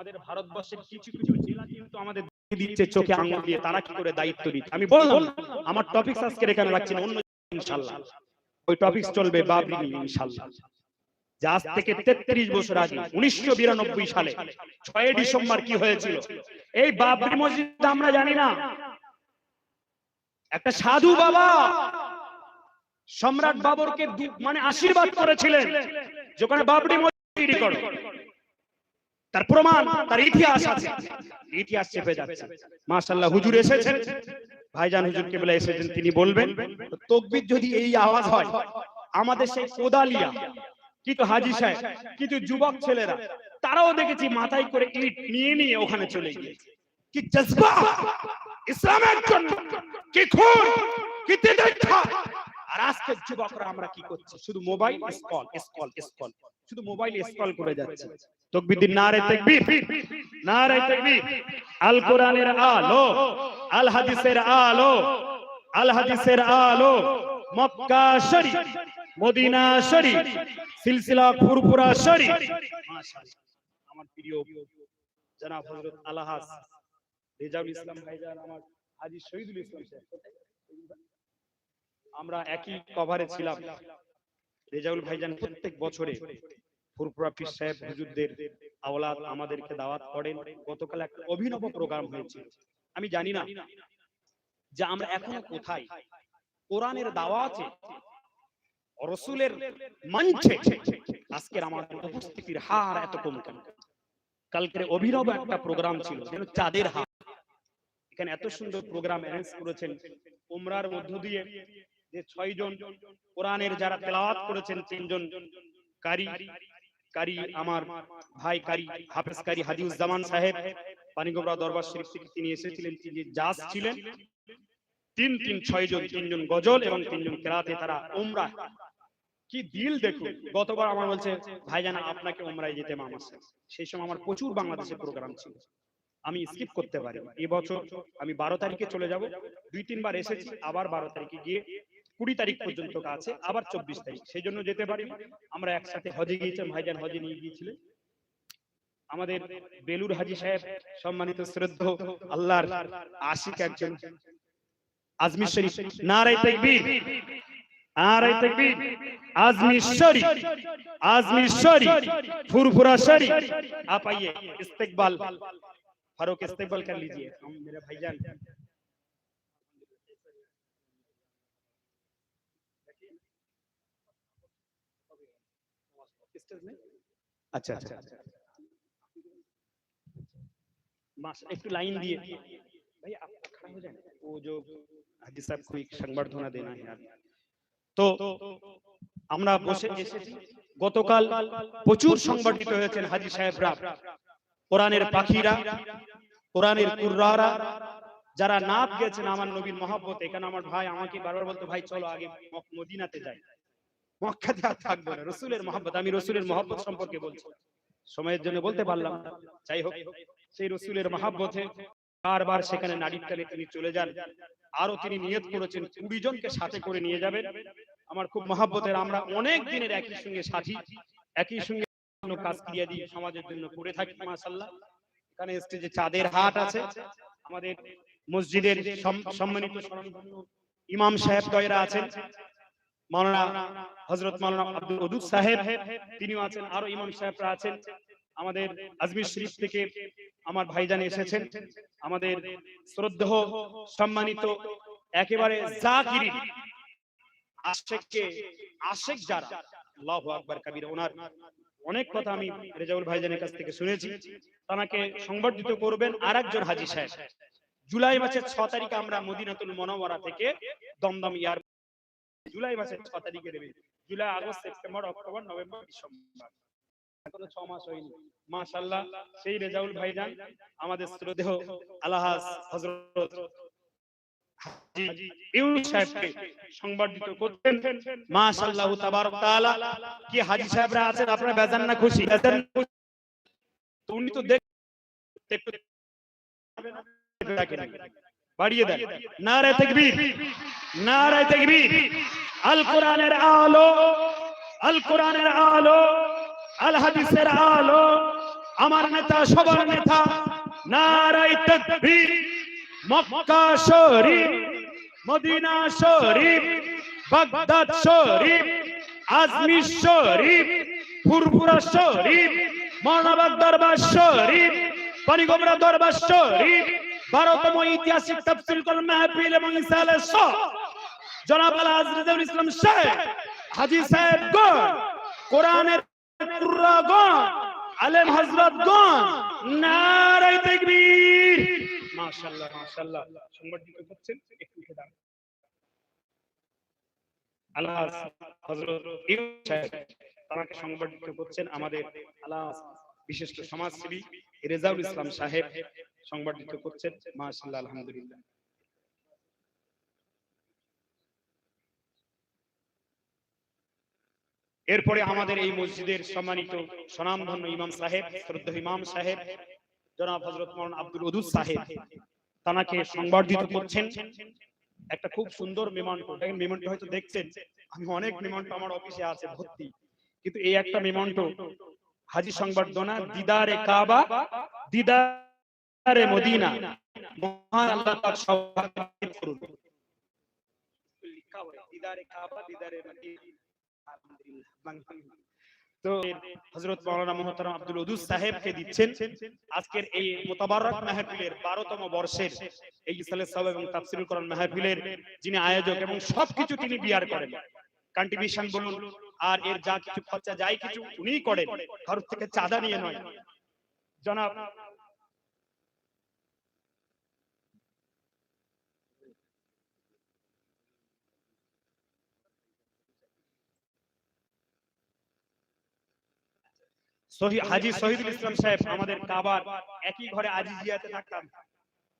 আমাদের ভারতবর্ষের কিছু কিছু জেলা কিন্তু আমাদের দিচ্ছে চোখে আঙুল দিয়ে। তারা কি করে দায়িত্ব নিচ্ছে আমি বললাম আমার টপিক আজকে এখানে রাখছি না অন্য ইনশাল্লাহ ওই টপিক চলবে বাবরি নিয়ে ইনশাল্লাহ যে আজ থেকে তেত্রিশ বছর আগে উনিশশো বিরানব্বই সালে ছয় ডিসেম্বর কি হয়েছিল? এই বাবরি মসজিদ আমরা জানি না। একটা সাধু বাবা সম্রাট বাবরকে মানে আশীর্বাদ করেছিলেন যেখানে বাবরি মসজিদ করো। তার প্রমাণ, তার ইতিহাস আছে। ইতিহাস চেপে যাচ্ছে। মাশাআল্লাহ, হুজুর এসেছেন। ভাইজান হুজুর কেবলা এসেছেন, তিনি বলবেন, তকবির যদি এই আওয়াজ হয়, আমাদের সেই কোদালিয়া কিন্তু হাজি সাহেব, কিছু যুবক ছেলেরা, তারাও দেখেছি মাথায় করে ইট নিয়ে নিয়ে ওখানে চলে গিয়েছে। কি জজবা! ইসলামের জন্য, কি খুন, কি দেখা আর আজকের যুবকরা আমরা কি করছি? শুধু মোবাইল স্কল স্কল স্কল শুধু মোবাইল স্কল করে যাচ্ছে। তকবির দিন নারে তাকবীর। নারে তাকবীর। আল কোরআনের আলো। আল। হাদিসের আলো। আল। হাদিসের আলো। মক্কা শরীফ। মদিনা শরীফ। সিলসিলা ফুরফুরা শরীফ। আমার প্রিয় জনাব হযরত আলহাস রেজাউল ইসলাম ভাইজান আমার হাজী শহীদুল ইসলাম সাহেব। আমরা একই কভারে ছিলাম। রেজাউল ভাইজান প্রত্যেক বছরে ফুরফুরা পীর সাহেব হুজুরদের আওলাদ আমাদেরকে দাওয়াত করেন। গতকাল একটা অভিনব প্রোগ্রাম হয়েছিল আমি জানি না যে আমরা এখনও কোথায়। কোরআনের দাওয়াতে রসুলের মঞ্চে আজকের আমাদের উপস্থিতির হার এত কম কেন? কালকের অভিনব একটা প্রোগ্রাম ছিল যেন চাঁদের হার। এখানে এত সুন্দর প্রোগ্রাম অ্যারেঞ্জ করেছেন। উমরার মধ্য দিয়ে যে ছয় জন কোরআনের যারা তেলাওয়াত করেছেন, তিনজন কারি কারি আমার ভাই, কারি হাফেজ কারি হাদিউজ্জামান সাহেব, পানিগোবরা দরবার শরীফ থেকে তিনি এসেছিলেন, তিনি জাজ ছিলেন, তিন তিন, ছয় জন, তিনজন গজল এবং তিনজন কেরাতে তারা উমরা। কি দিল দেখুন, গতবার আমার বলছে, ভাইজান, আপনাকে উমরায় যেতে সাথে। সেই সময় আমার প্রচুর বাংলাদেশে প্রোগ্রাম ছিল। আমি স্কিপ করতে পারি এবছর আমি বারো তারিখে চলে যাব। দুই, তিনবার এসেছি, আবার বারো তারিখে গিয়ে কুড়ি তারিখ পর্যন্ত আছে আবার চব্বিশ তারিখ সেই জন্য যেতে পারি আমরা একসাথে হজে গিয়েছিলাম ভাইজান হজে নিয়ে গিয়েছিলেন আমাদের বেলুর হাজি সাহেব সম্মানিত শ্রদ্ধ আল্লাহর আশিক একজন আজমির শরীফ নারাই তাকবীর নারাই তাকবীর আজমির শরীফ আজমির শরীফ ফুরফুরা शरीफ आप आइए इस्तकबाल फारूक इस्तकबाल कर लीजिए हम मेरे भाईजान अच्छा अच्छा माशा একটু লাইন দিয়ে भाई आप खड़ा हो जाए वो जो हाजी साहब को एक संबर्धना देना है यार তো আমরা বসে এসেছি গতকাল প্রচুর সংগঠিত হয়েছেন হাজি সাহেবরা কোরআনের পাখিরা কোরআনের কুর্রারা যারা নাচ গেছেন আমার নবীর মহব্বত, এখানে আমার ভাই আমাকে বারবার বলতো, ভাই, চলো আগে মদিনাতে যাই। মক্কাতে আর থাকব না। রসুলের মহব্বত, আমি রসুলের মহব্বত সম্পর্কে বলছি। সময়ের জন্য বলতে পারলাম। যাই হোক, সেই রসুলের মহাব্বতে বারবার সেখানে নারীর টানে তিনি চলে যান। আরও তিনি নিয়ত করেছেন, কুড়ি জনকে সাথে করে নিয়ে যাবেন। আমার খুব মহাব্বতের, আমরা অনেক দিনের একই সঙ্গে সাথী, একই সঙ্গে কাজ ক্রিয়া দিয়ে সমাজের জন্য করে থাকি মাশাল্লাহ এখানে স্টেজে চাঁদের হাট আছে। আমাদের মসজিদের সম্মানিত ইমাম সাহেব দয়রা আছেন। মাওলানা হযরত মাওলানা আব্দুল ওদুদ সাহেব, তিনিও আছেন, আরও ইমাম সাহেবরা আছেন। আমাদের আজমির শরীফ থেকে আমার ভাইজান এসেছেন। আমাদের শ্রদ্ধেয়, সম্মানিত, একেবারে জাকিরি আশেককে আশেক যারা, আল্লাহু আকবার কবির, ওনার অনেক কথা আমি রেজাউল ভাইজানের কাছ থেকে শুনেছি। তাকে সংবর্ধিত করবেন আরেকজন হাজী সাহেব। জুলাই মাসের ছ তারিখে আমরা মদিনাতুল মনোয়ারা থেকে দমদম ইয়ার জুলাই মাসের ছ তারিখে দেবে। July, August, September, October, November, December. এখনও ছ মাস হয়নি। মাশাল্লাহ সেই রেজাউল আমাদের শ্রদ্ধেয় আল্লাহাজ হজরত কি সাহেবরা আছেন? আপনারা বেজান না খুশি? উনি তো দেখ বাড়িয়ে দেন। নারে তাকবীর। নারে তাকবীর। আল কোরআনের আলো। আল কোরআনের আলো। আল হাদিসের আলো। আমার নেতা সবার নেতা। নারাই তকবীর। মক্কা শরীফ মদিনা শরীফ বাগদাদ শরীফ আজমির শরীফ ফুরফুরা শরীফ মহানবাগ দরবার শরীফ পানিগোমরা দরবার শরীফ বারোতম ঐতিহাসিক তফসিল কল মাহফিল এবং ইসালে সব জনাব আল হাজরতুল ইসলাম সাহেব, হাজি সাহেব গণ, কোরআনের কুর্রাগণ আলেম হযরত গণ নারাই তাকবীর। মাশাআল্লাহ মাশাআল্লাহ। সংগঠিত করছেন একটু উঠে দাঁড়ান। আল্লাহ হযরত ইমাম সাহেব, তাকে সংগঠিত করছেন আমাদের আল্লাহ বিশিষ্ট সমাজসেবী রেজাউল ইসলাম সাহেব। সংগঠিত করছেন। মাশাআল্লাহ, আলহামদুলিল্লাহ। এরপরে আমাদের এই মসজিদের সম্মানিত স্বনামধন্য ইমাম সাহেব শ্রদ্ধা ইমাম সাহেব, জনাব হজরত মৌলানা আব্দুল উদুস সাহেব, তানাকে সংবর্ধিত করছেন। একটা খুব সুন্দর মেমন্টো, দেখেন মেমন্টো হয়তো দেখছেন, আমি অনেক মেমন্টো আমার অফিসে আছে, ভর্তি। কিন্তু এই একটা মেমন্টো, হাজি সংবর্ধনা, দিদারে কাবা, দিদারে মদিনা। মহান আল্লাহ সবাইকে করুন লিখা দিদারে কাবা দিদারে মদিনা। তো হযরত মাওলানা মুহতারাম আব্দুল সাহেবকে দিচ্ছেন। আজকের এই মোতাবারক মাহফিলের 12তম বর্ষের এই ইসালে সাহেব এবং তাফসীরুল কোরআন মাহফিলের যিনি আয়োজক এবং সবকিছু তিনি বিয়ার করেন। কন্ট্রিবিউশন বলুন আর এর যা কিছু খরচা যাই কিছু উনিই করেন ঘর থেকে চাঁদা নিয়ে নয়। জনাব শহীদ হাজি শহীদুল ইসলাম সাহেব আমাদের কাবার একই ঘরে আজিজিয়াতে থাকতাম।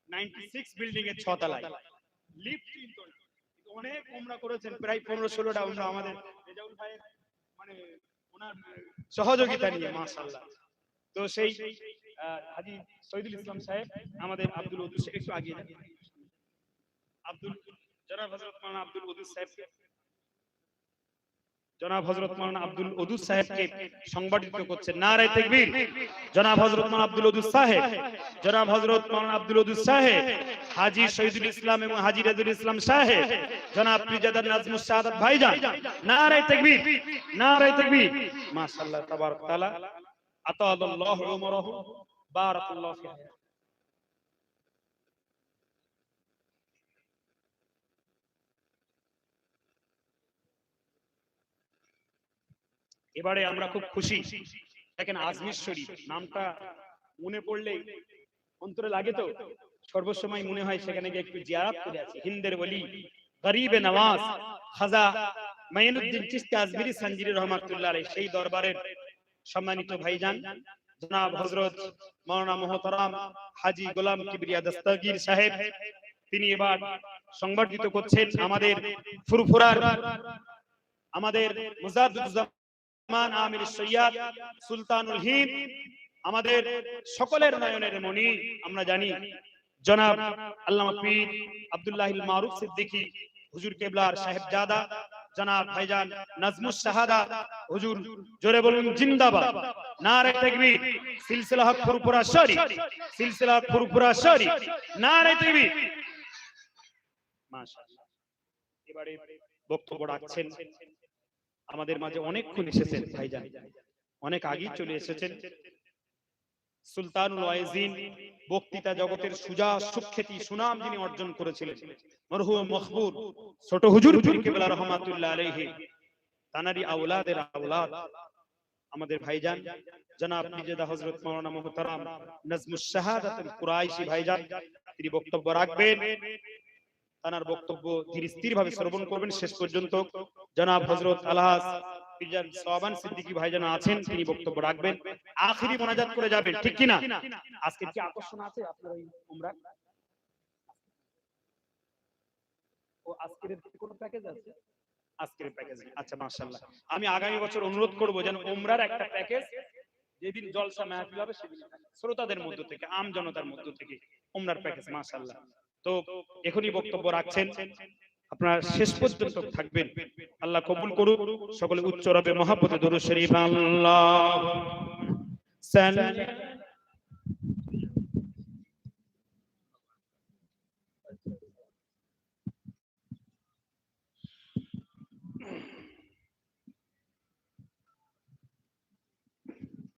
96 বিল্ডিং এর ছতলায় লিফট কিন্তু অনেক উমরা করেছেন প্রায় 15 16টা উমরা আমাদের। রেজাউল ভাইয়ের মানে ওনার সহযোগিতা নিয়ে মাশাআল্লাহ। তো সেই হাজি শহীদুল ইসলাম সাহেব আমাদের আব্দুল উদুস একটু আগিয়ে আব্দুল জনাব হযরত মাওলানা আব্দুল উদুস সাহেব জনাব হযরত মাওলানা আব্দুল উদুস সাহেবকে সংবর্ধিত করছেন নারায়ে তাকবীর। জনাব হযরত মাওলানা আব্দুল উদুস সাহেব, জনাব হযরত মাওলানা আব্দুল উদুস সাহেব, হাজী শহীদুল ইসলাম এবং হাজী রাজুল ইসলাম সাহেব, জনাব পিজাদার নাজমুস সাদাত ভাইজান, নারায়ে তাকবীর নারায়ে তাকবীর। মাশাআল্লাহ তাবারাক তাআলা আতাদাল্লাহু উমরাহু বারাকাল্লাহু ফিহি। এবারে আমরা খুব খুশি। দেখেন আজমির শরীফ, নামটা মনে পড়লে অন্তরে লাগে তো। সর্বসময় মনে হয় সেখানে গিয়ে একটু জিয়ারত করে আছে। হিন্দের বলি, গরিবে নওয়াজ, খাজা মাইনুদ্দিন চিশতি আজমিরি সঞ্জিরি রহমাতুল্লাহ সেই দরবারের সম্মানিত ভাইজান, জনাব হযরত মাওলানা মুহতারাম হাজী গোলাম কিবরিয়া দস্তগীর সাহেব, তিনি এবার সংবর্ধিত করছেন আমাদের ফুরফুরার, আমাদের মুজাদ্দুজ্জামান আমির সৈয়দ, সুলতানুল হিন্দ, আমাদের সকলের নয়নের মণি, আমরা জানি। জনাব আল্লামা পীর আব্দুল্লাহ মারুফ সিদ্দিকী, হুজুর কেবলার সাহেবজাদা। জনাব ভাইজান নাজমুস শাহাদা, হুজুর জোরে বলুন, জিন্দাবাদ। নারে তাকবীর, সিলসিলা হক ফুরফুরা শরীফ, সিলসিলা হক ফুরফুরা শরীফ, নারে তাকবীর। মাশাআল্লাহ। এবারে বক্তব্য রাখছেন আমাদের মাঝে অনেকক্ষণ এসেছেন ভাইজান। অনেক আগেই চলে এসেছেন। সুলতানুল ওয়াইজিন বক্তৃতা জগতের সুজা সুখ্যাতি সুনাম যিনি অর্জন করেছিলেন। মরহুম মখবুর ছোট হুজুর পীর কেবলা রহমাতুল্লাহ আলাইহি। তানারি আওলাদের আওলাদ। আমাদের ভাইজান জনাব মির্জা হযরত মাওলানা মুহতারাম নাজমুস শাহাদাতুল কুরাইশি ভাইজান তিনি বক্তব্য রাখবেন। তানার বক্তব্য ধীর স্থির ভাবে শ্রবণ করবেন, শেষ পর্যন্ত জনাব মির্জা সোহাবান সিদ্দিকী ভাইজান আছেন, তিনি বক্তব্য রাখবেন। মোনাজাত করে যাবেন, ঠিক আজকে কি আকর্ষণ আছে আপনার ও আজকের প্যাকেজ আছে? আজকের প্যাকেজ আচ্ছা মাশাআল্লাহ। আমি আগামী বছর অনুরোধ করব যেন উমরার একটা প্যাকেজ যেদিন জলসা মাহফিল হবে, সেদিন শ্রোতাদের মধ্য থেকে, আম জনতার মধ্য থেকে উমরার প্যাকেজ মাশাআল্লাহ। তো এখনই বক্তব্য রাখছেন। আপনার শেষ পর্যন্ত থাকবেন। আল্লাহ কবুল করুক। সকলে উচ্চ রবে মহাপতি দরুদ শরীফ আল্লাহ।